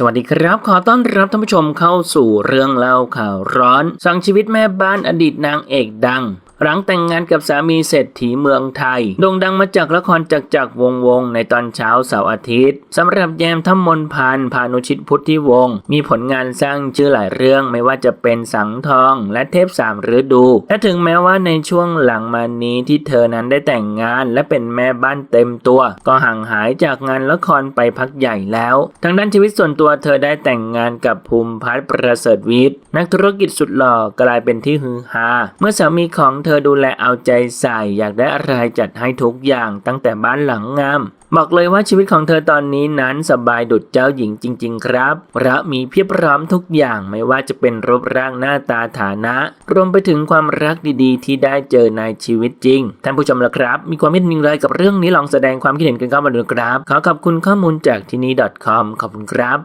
สวัสดีครับ ขอต้อนรับท่านผู้ชมเข้าสู่เรื่องเล่าข่าวร้อน สั่งชีวิตแม่บ้านอดีตนางเอกดัง หลังแต่งงานกับสามีเศรษฐีเมืองไทยโด่งดังมาจากละครจักจักรวงวงในตอนเช้าเสาร์อาทิตย์สำหรับแยมทัมมนพันธ์พานุชิตพุทธิวงศ์มีผลงานสร้างชื่อหลายเรื่องไม่ว่าจะเป็นสังทองและเทพสามฤดูและถึงแม้ว่าในช่วงหลังมานี้ที่เธอนั้นได้แต่งงานและเป็นแม่บ้านเต็มตัว ก็ห่างหายจากงานละครไปพักใหญ่แล้ว ทางด้านชีวิตส่วนตัวเธอได้แต่งงานกับภูมิพัฒน์ประเสริฐวิทย์นักธุรกิจสุดหล่อกลายเป็นที่ฮือฮาเมื่อสามีของเธธอดูแลเอาใจใส่ อยากได้อะไรจัดให้ทุกอย่างตั้งแต่บ้านหลังงามบอกเลยว่าชีวิตของเธอตอนนี้นั้นสบายดุจเจ้าหญิงจริง ๆ ครับพระมีเพียบพร้อมทุกอย่างไม่ว่าจะเป็นรูปร่างหน้าตาฐานะ รวมไปถึงความรักดีๆ ที่ได้เจอในชีวิตจริง ท่านผู้ชมละครับ มีความคิดเห็นอย่างไรกับเรื่องนี้ลองแสดงความคิดเห็นกันเข้ามาดูครับ ขอขอบคุณข้อมูลจากที่นี่ .com ขอบคุณครับ